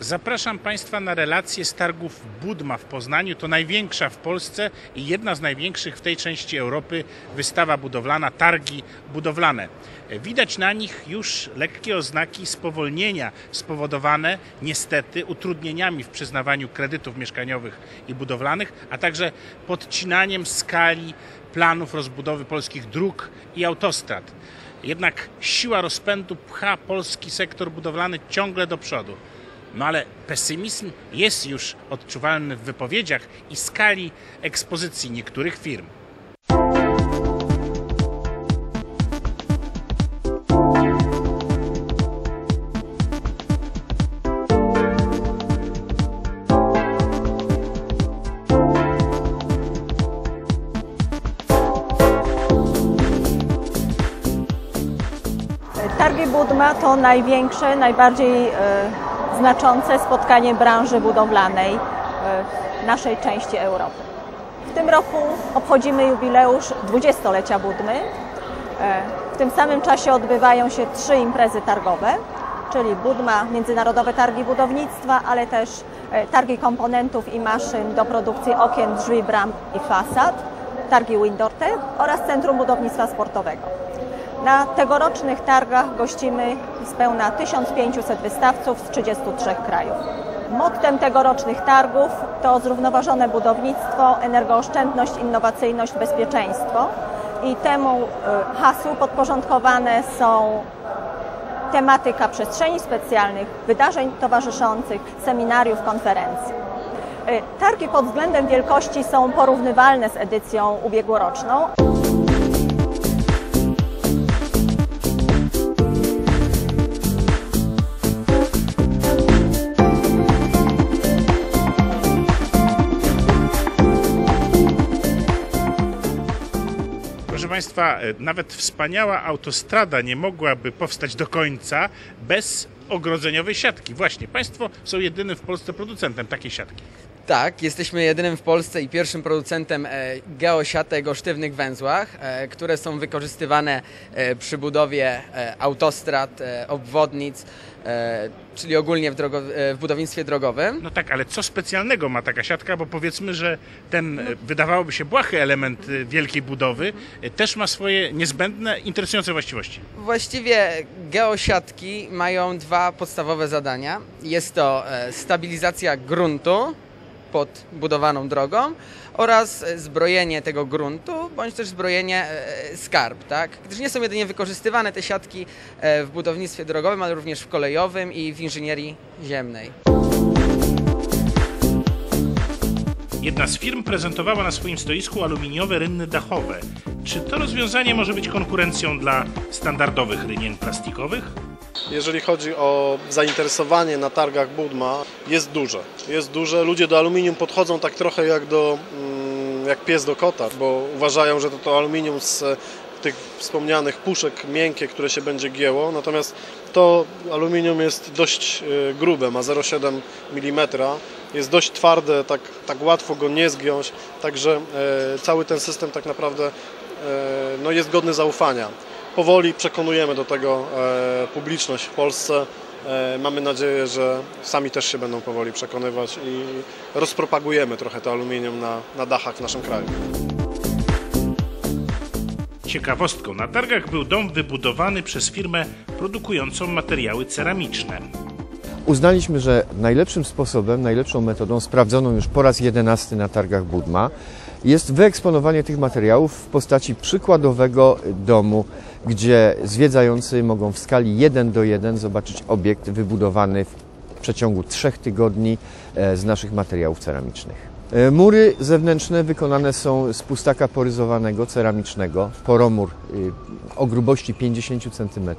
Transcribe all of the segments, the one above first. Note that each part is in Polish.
Zapraszam Państwa na relację z targów Budma w Poznaniu. To największa w Polsce i jedna z największych w tej części Europy wystawa budowlana, targi budowlane. Widać na nich już lekkie oznaki spowolnienia spowodowane niestety utrudnieniami w przyznawaniu kredytów mieszkaniowych i budowlanych, a także podcinaniem skali planów rozbudowy polskich dróg i autostrad. Jednak siła rozpędu pcha polski sektor budowlany ciągle do przodu. No ale pesymizm jest już odczuwalny w wypowiedziach i skali ekspozycji niektórych firm. Targi Budma to największe, najbardziej e, znaczące spotkanie branży budowlanej e, w naszej części Europy. W tym roku obchodzimy jubileusz 20-lecia Budmy. E, w tym samym czasie odbywają się trzy imprezy targowe, czyli Budma, Międzynarodowe Targi Budownictwa, ale też e, targi komponentów i maszyn do produkcji okien, drzwi, bram i fasad, targi Windortech oraz Centrum Budownictwa Sportowego. Na tegorocznych targach gościmy spełna 1500 wystawców z 33 krajów. Mottem tegorocznych targów to zrównoważone budownictwo, energooszczędność, innowacyjność, bezpieczeństwo. I temu y, hasłu podporządkowane są tematyka przestrzeni specjalnych, wydarzeń towarzyszących, seminariów, konferencji. Y, Targi pod względem wielkości są porównywalne z edycją ubiegłoroczną. Państwa, e, nawet wspaniała autostrada nie mogłaby powstać do końca bez ogrodzeniowej siatki. Właśnie, Państwo są jedynym w Polsce producentem takiej siatki. Tak, jesteśmy jedynym w Polsce i pierwszym producentem e, geosiatek o sztywnych węzłach, e, które są wykorzystywane e, przy budowie autostrad, obwodnic, czyli ogólnie w, drogo, w budownictwie drogowym. No tak, ale co specjalnego ma taka siatka? Bo powiedzmy, że ten wydawałoby się błahy element wielkiej budowy też ma swoje niezbędne, interesujące właściwości. Właściwie geosiatki mają dwa podstawowe zadania. Jest to stabilizacja gruntu pod budowaną drogą oraz zbrojenie tego gruntu, bądź też zbrojenie e, skarb, tak? Gdyż nie są jedynie wykorzystywane te siatki e, w budownictwie drogowym, ale również w kolejowym i w inżynierii ziemnej. Jedna z firm prezentowała na swoim stoisku aluminiowe rynny dachowe. Czy to rozwiązanie może być konkurencją dla standardowych rynien plastikowych? Jeżeli chodzi o zainteresowanie na targach Budma, jest duże. Jest duże. Ludzie do aluminium podchodzą tak trochę jak do mm, jak pies do kota, bo uważają, że to, to aluminium z e, tych wspomnianych puszek miękkie, które się będzie gięło. Natomiast to aluminium jest dość e, grube, ma 0,7 mm. Jest dość twarde, tak, tak łatwo go nie zgiąć. Także e, cały ten system tak naprawdę no jest godny zaufania powoli przekonujemy do tego e, publiczność w Polsce. E, Mamy nadzieję, że sami też się będą powoli przekonywać i rozpropagujemy trochę to aluminium na, na dachach w naszym kraju. Ciekawostką, na targach był dom wybudowany przez firmę produkującą materiały ceramiczne. Uznaliśmy, że najlepszym sposobem, najlepszą metodą, sprawdzoną już po raz jedenasty na targach Budma, jest wyeksponowanie tych materiałów w postaci przykładowego domu, gdzie zwiedzający mogą w skali 1 do 1 zobaczyć obiekt wybudowany w przeciągu trzech tygodni e, z naszych materiałów ceramicznych. E, Mury zewnętrzne wykonane są z pustaka poryzowanego ceramicznego, poromur y, o grubości 50 cm.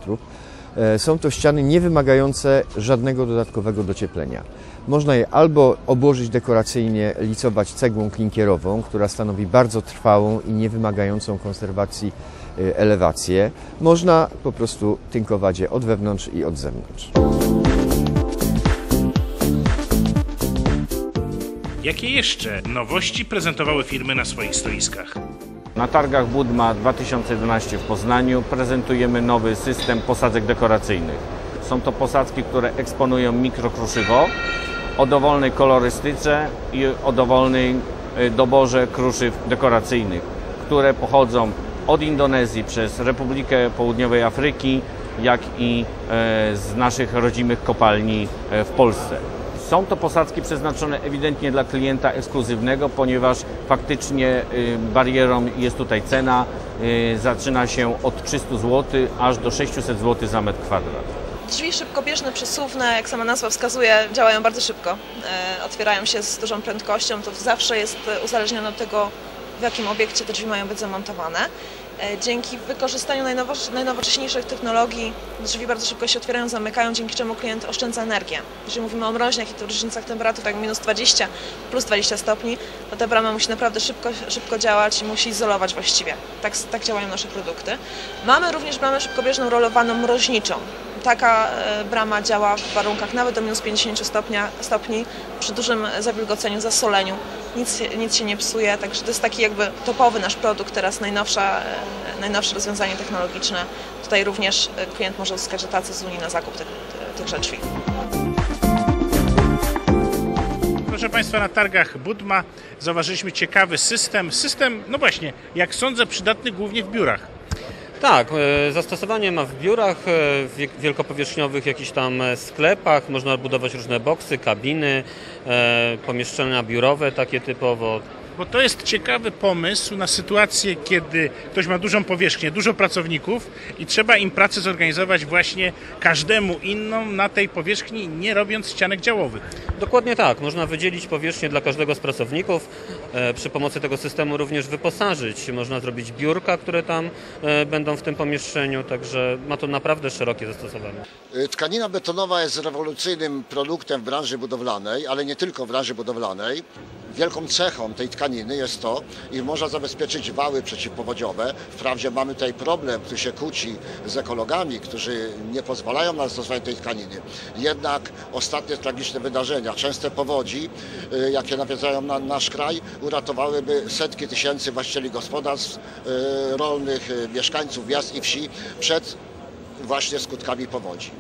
E, Są to ściany nie wymagające żadnego dodatkowego docieplenia. Można je albo obłożyć dekoracyjnie, licować cegłą klinkierową, która stanowi bardzo trwałą i nie wymagającą konserwacji y, elewację. Można po prostu tynkować je od wewnątrz i od zewnątrz. Jakie jeszcze nowości prezentowały firmy na swoich stoiskach? Na targach Budma 2011 w Poznaniu prezentujemy nowy system posadzek dekoracyjnych. Są to posadzki, które eksponują mikrokruszywo o dowolnej kolorystyce i o dowolnej y, doborze kruszyw dekoracyjnych, które pochodzą od Indonezji przez Republikę Południowej Afryki, jak i e, z naszych rodzimych kopalni e, w Polsce. Są to posadzki przeznaczone ewidentnie dla klienta ekskluzywnego, ponieważ faktycznie y, barierą jest tutaj cena. Y, Zaczyna się od 300 zł aż do 600 zł za metr kwadrat. Drzwi szybkobieżne, przesuwne, jak sama nazwa wskazuje, działają bardzo szybko. E, otwierają się z dużą prędkością. To zawsze jest e, uzależnione od tego, w jakim obiekcie te drzwi mają być zamontowane. E, dzięki wykorzystaniu najnowocześniejszych technologii drzwi bardzo szybko się otwierają, zamykają, dzięki czemu klient oszczędza energię. Jeżeli mówimy o mroźniach i to różnicach temperatur, tak minus 20, plus 20 stopni, to ta brama musi naprawdę szybko, szybko działać i musi izolować właściwie. Tak, tak działają nasze produkty. Mamy również bramę szybkobieżną rolowaną mroźniczą. Taka e, brama działa w warunkach nawet do minus 50 stopnia, stopni, przy dużym zawilgoceniu, zasoleniu. Nic, nic się nie psuje, także to jest taki jakby topowy nasz produkt, teraz najnowsza, e, najnowsze rozwiązanie technologiczne. Tutaj również e, klient może uzyskać dotację z Unii na zakup tych, tychże drzwi. Proszę Państwa, na targach Budma zauważyliśmy ciekawy system. System, no właśnie, jak sądzę, przydatny głównie w biurach. Tak, e, zastosowanie ma w biurach, e, w wielkopowierzchniowych jakichś tam e, sklepach. Można budować różne boksy, kabiny, pomieszczenia biurowe takie typowo. Bo to jest ciekawy pomysł na sytuację, kiedy ktoś ma dużą powierzchnię, dużo pracowników i trzeba im pracę zorganizować właśnie każdemu inną na tej powierzchni, nie robiąc ścianek działowych. Dokładnie tak, można wydzielić powierzchnię dla każdego z pracowników. E, Przy pomocy tego systemu również wyposażyć. Można zrobić biurka, które tam e, będą w tym pomieszczeniu, także ma to naprawdę szerokie zastosowanie. Y, Tkanina betonowa jest rewolucyjnym produktem w branży budowlanej, ale nie tylko w branży budowlanej. Wielką cechą tej tkaniny jest to, iż można zabezpieczyć wały przeciwpowodziowe. Wprawdzie mamy tutaj problem, który się kłóci z ekologami, którzy nie pozwalają na zastosowanie tej tkaniny. Jednak ostatnie tragiczne wydarzenia, częste powodzi, y, jakie nawiedzają na nasz kraj, uratowałyby setki tysięcy właścicieli gospodarstw y, rolnych, y, mieszkańców miast i wsi przed właśnie skutkami powodzi.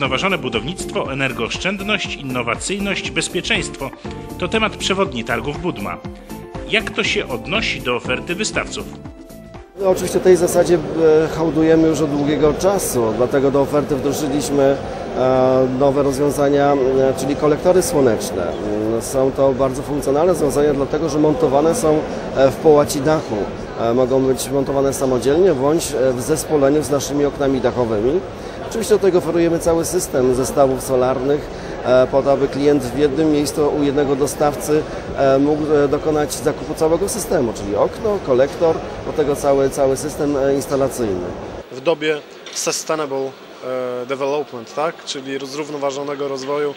Zrównoważone budownictwo, energooszczędność, innowacyjność, bezpieczeństwo to temat przewodni targów Budma. Jak to się odnosi do oferty wystawców? No, oczywiście tej zasadzie e, hołdujemy już od długiego czasu, dlatego do oferty wdrożyliśmy e, nowe rozwiązania, e, czyli kolektory słoneczne. Mm, Są to bardzo funkcjonalne rozwiązania, dlatego że montowane są w połaci dachu. Mogą być montowane samodzielnie bądź w zespoleniu z naszymi oknami dachowymi. Oczywiście do tego oferujemy cały system zestawów solarnych, e, po to, aby klient w jednym miejscu u jednego dostawcy e, mógł e, dokonać zakupu całego systemu, czyli okno, kolektor, do tego cały, cały system instalacyjny. w dobie sustainable development, tak? czyli zrównoważonego rozwoju,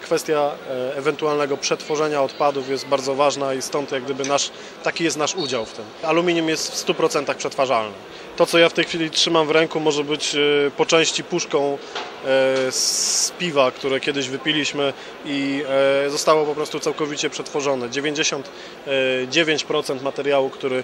kwestia e, ewentualnego przetworzenia odpadów jest bardzo ważna i stąd jak gdyby nasz, taki jest nasz udział w tym. Aluminium jest w 100% przetwarzalny. To, co ja w tej chwili trzymam w ręku, może być e, po części puszką e, z piwa, które kiedyś wypiliśmy i e, zostało po prostu całkowicie przetworzone. 99% materiału, który e,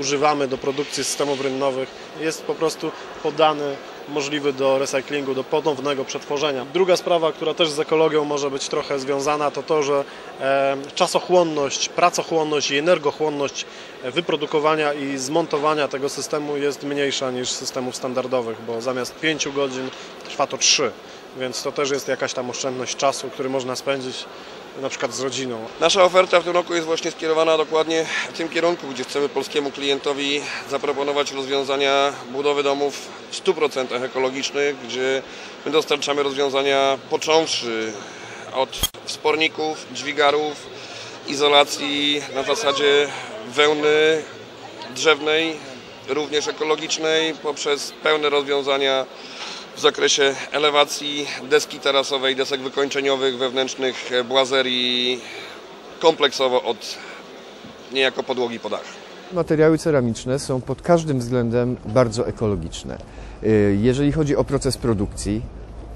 używamy do produkcji systemów rynnowych jest po prostu poddany możliwy do recyklingu, do ponownego przetworzenia. Druga sprawa, która też z ekologią może być trochę związana, to to, że e, czasochłonność, pracochłonność i energochłonność wyprodukowania i zmontowania tego systemu jest mniejsza niż systemów standardowych, bo zamiast 5 godzin trwa to 3, więc to też jest jakaś tam oszczędność czasu, który można spędzić na przykład z rodziną. Nasza oferta w tym roku jest właśnie skierowana dokładnie w tym kierunku, gdzie chcemy polskiemu klientowi zaproponować rozwiązania budowy domów w 100% ekologicznych, gdzie my dostarczamy rozwiązania począwszy od wsporników, dźwigarów, izolacji na zasadzie wełny drzewnej, również ekologicznej, poprzez pełne rozwiązania w zakresie elewacji, deski tarasowej, desek wykończeniowych, wewnętrznych błazerii, kompleksowo od niejako podłogi po dach. Materiały ceramiczne są pod każdym względem bardzo ekologiczne. Y, Jeżeli chodzi o proces produkcji,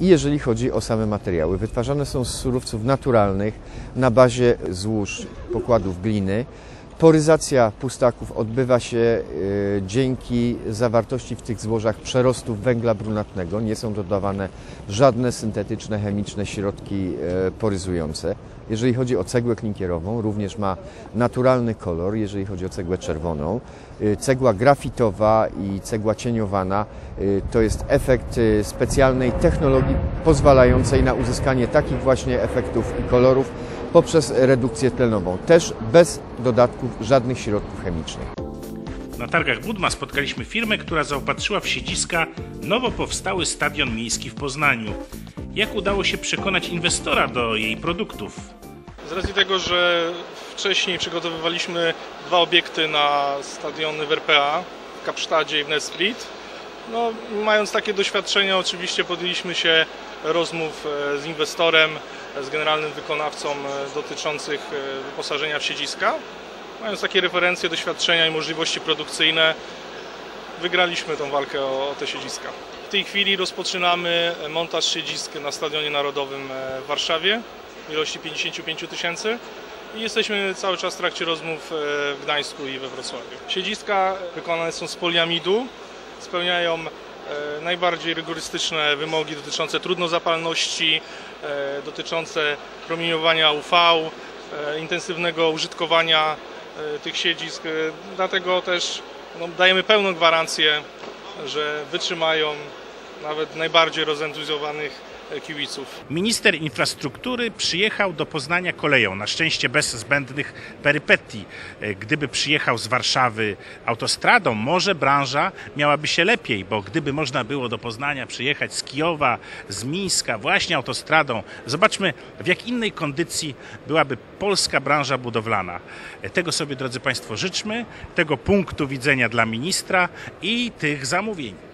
i jeżeli chodzi o same materiały. Wytwarzane są z surowców naturalnych na bazie złóż pokładów gliny. Poryzacja pustaków odbywa się y, dzięki zawartości w tych złożach przerostów węgla brunatnego. Nie są dodawane żadne syntetyczne, chemiczne środki y, poryzujące. Jeżeli chodzi o cegłę klinkierową, również ma naturalny kolor, jeżeli chodzi o cegłę czerwoną. Y, Cegła grafitowa i cegła cieniowana to jest efekt specjalnej technologii pozwalającej na uzyskanie takich właśnie efektów i kolorów poprzez redukcję tlenową, też bez dodatków żadnych środków chemicznych. Na targach Budma spotkaliśmy firmę, która zaopatrzyła w siedziska nowo powstały stadion miejski w Poznaniu. Jak udało się przekonać inwestora do jej produktów? Z racji tego, że wcześniej przygotowywaliśmy dwa obiekty na stadiony w RPA, w Kapsztadzie i w Nesprit, no, mając takie doświadczenia oczywiście podjęliśmy się rozmów e, z inwestorem, z generalnym wykonawcą e, dotyczących e, wyposażenia w siedziska. Mając takie referencje, doświadczenia i możliwości produkcyjne, wygraliśmy tą walkę o, o te siedziska. W tej chwili rozpoczynamy montaż siedzisk na Stadionie Narodowym e, w Warszawie w ilości 55 tysięcy i jesteśmy cały czas w trakcie rozmów e, w Gdańsku i we Wrocławiu. Siedziska wykonane są z poliamidu, spełniają e, najbardziej rygorystyczne wymogi dotyczące trudnozapalności, e, dotyczące promieniowania UV, e, intensywnego użytkowania e, tych siedzisk. E, Dlatego też no, dajemy pełną gwarancję, że wytrzymają nawet najbardziej rozentuzjowanych e, kibiców. Minister infrastruktury przyjechał do Poznania koleją, na szczęście bez zbędnych perypetii. Gdyby przyjechał z Warszawy autostradą, może branża miałaby się lepiej, bo gdyby można było do Poznania przyjechać z Kijowa, z Mińska, właśnie autostradą, zobaczmy w jak innej kondycji byłaby polska branża budowlana. Tego sobie, drodzy Państwo, życzmy, tego punktu widzenia dla ministra i tych zamówień.